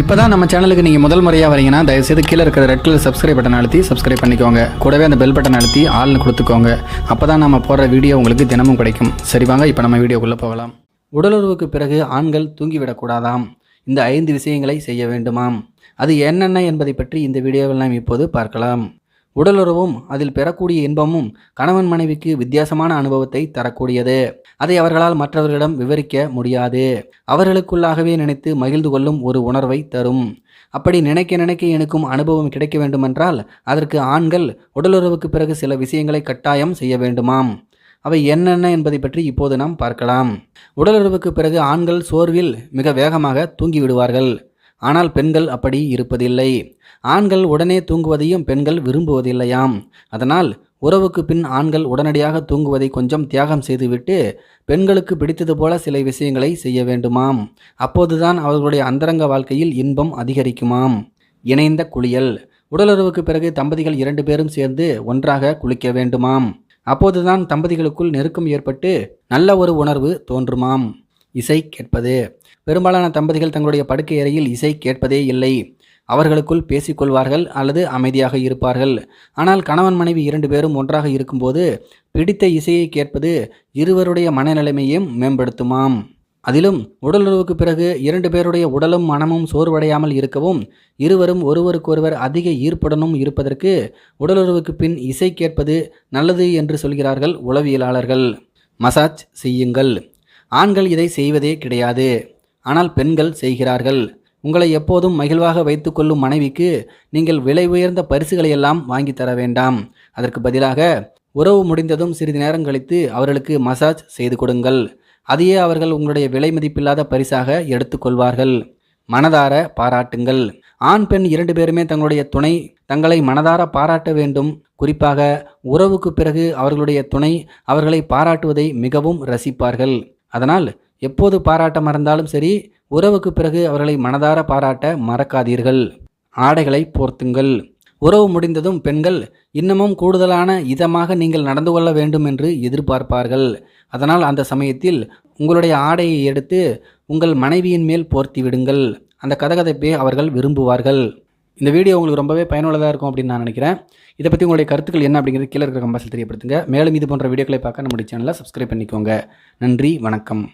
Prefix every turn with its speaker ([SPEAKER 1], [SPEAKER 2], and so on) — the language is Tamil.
[SPEAKER 1] இப்போ தான் நம்ம சேனலுக்கு நீங்கள் முதல் முறையாக வரீங்கன்னா தயவுசெய்து கீழே இருக்கிற ரெட் கலர் சப்ஸ்கிரைப் பட்டன் அழுத்தி சப்ஸ்கிரைப் பண்ணிக்கோங்க. கூடவே அந்த பெல் பட்டன் அழுத்தி ஆள்னு கொடுத்துக்கோங்க. அப்போ தான் நம்ம போடுற வீடியோ உங்களுக்கு தினமும் கிடைக்கும். சரி வாங்க இப்போ நம்ம வீடியோக்குள்ளே போகலாம். உடலுறவுக்கு பிறகு ஆண்கள் தூங்கிவிடக்கூடாதாம். இந்த ஐந்து விஷயங்களை செய்ய வேண்டுமாம். அது என்னென்ன என்பதை பற்றி இந்த வீடியோவில் நாம் இப்போது பார்க்கலாம். உடலுறவும் அதில் பெறக்கூடிய இன்பமும் கணவன் மனைவிக்கு வித்தியாசமான அனுபவத்தை தரக்கூடியது. அதை அவர்களால் மற்றவர்களிடம் விவரிக்க முடியாது. அவர்களுக்குள்ளாகவே நினைத்து மகிழ்ந்து கொள்ளும் ஒரு உணர்வை தரும். அப்படி நினைக்க நினைக்க எனக்கும் அனுபவம் கிடைக்க வேண்டுமென்றால் அதற்கு ஆண்கள் உடலுறவுக்கு பிறகு சில விஷயங்களை கட்டாயம் செய்ய வேண்டுமாம். அவை என்னென்ன என்பதை பற்றி இப்போது நாம் பார்க்கலாம். உடலுறவுக்கு பிறகு ஆண்கள் சோர்வில் மிக வேகமாக தூங்கிவிடுவார்கள். ஆனால் பெண்கள் அப்படி இருப்பதில்லை. ஆண்கள் உடனே தூங்குவதையும் பெண்கள் விரும்புவதில்லையாம். அதனால் உறவுக்கு பின் ஆண்கள் உடனடியாக தூங்குவதை கொஞ்சம் தியாகம் செய்துவிட்டு பெண்களுக்கு பிடித்தது போல சில விஷயங்களை செய்ய வேண்டுமாம். அப்போதுதான் அவர்களுடைய அந்தரங்க வாழ்க்கையில் இன்பம் அதிகரிக்குமாம். இணைந்த குளியல். உடலுறவுக்கு பிறகு தம்பதிகள் இரண்டு பேரும் சேர்ந்து ஒன்றாக குளிக்க வேண்டுமாம். அப்போதுதான் தம்பதிகளுக்குள் நெருக்கம் ஏற்பட்டு நல்ல ஒரு உணர்வு தோன்றுமாம். இசை கேட்பது. பெரும்பாலான தம்பதிகள் தங்களுடைய படுக்கை அறையில் இசை கேட்பதே இல்லை. அவர்களுக்குள் பேசிக்கொள்வார்கள் அல்லது அமைதியாக இருப்பார்கள். ஆனால் கணவன் மனைவி இரண்டு பேரும் ஒன்றாக இருக்கும்போது பிடித்த இசையை கேட்பது இருவருடைய மனநிலைமையும் மேம்படுத்துமாம். அதிலும் உடலுறவுக்கு பிறகு இரண்டு பேருடைய உடலும் மனமும் சோர்வடையாமல் இருக்கவும் இருவரும் ஒருவருக்கொருவர் அதிக ஈர்ப்புடனும் இருப்பதற்கு உடலுறவுக்கு பின் இசை கேட்பது நல்லது என்று சொல்கிறார்கள் உளவியலாளர்கள். மசாஜ் செய்யுங்கள். ஆண்கள் இதை செய்வதே கிடையாது. ஆனால் பெண்கள் செய்கிறார்கள். உங்களை எப்போதும் மகிழ்வாக வைத்துக்கொள்ளும் மனைவிக்கு நீங்கள் விலை உயர்ந்த பரிசுகளை எல்லாம் வாங்கி தர வேண்டாம். அதற்கு பதிலாக உறவு முடிந்ததும் சிறிது நேரம் கழித்து அவர்களுக்கு மசாஜ் செய்து கொடுங்கள். அதையே அவர்கள் உங்களுடைய விலை மதிப்பில்லாத பரிசாக எடுத்துக்கொள்வார்கள் மனதார பாராட்டுங்கள். ஆண் பெண் இரண்டு பேருமே தங்களுடைய துணை தங்களை மனதார பாராட்ட வேண்டும். குறிப்பாக உறவுக்கு பிறகு அவர்களுடைய துணை அவர்களை பாராட்டுவதை மிகவும் ரசிப்பார்கள். அதனால் எப்போது பாராட்ட மறந்தாலும் சரி உறவுக்கு பிறகு அவர்களை மனதார பாராட்ட மறக்காதீர்கள். ஆடைகளை போர்த்துங்கள். உறவு முடிந்ததும் பெண்கள் இன்னமும் கூடுதலான இதமாக நீங்கள் நடந்து கொள்ள வேண்டும் என்று எதிர்பார்ப்பார்கள். அதனால் அந்த சமயத்தில் உங்களுடைய ஆடையை எடுத்து உங்கள் மனைவியின் மேல் போர்த்தி விடுங்கள். அந்த கதகதைப்பை அவர்கள் விரும்புவார்கள். இந்த வீடியோ உங்களுக்கு ரொம்பவே பயனுள்ளதாக இருக்கும் அப்படின்னு நான் நினைக்கிறேன். இதை பற்றி உங்களுடைய கருத்துக்கள் என்ன அப்படிங்கிறது கீழே இருக்கிற கம்பாசில் தெரியப்படுத்துங்க. மேலும் இது போன்ற வீடியோக்களை பார்க்க நம்முடைய சேனலை சப்ஸ்கிரைப் பண்ணிக்கோங்க. நன்றி வணக்கம்.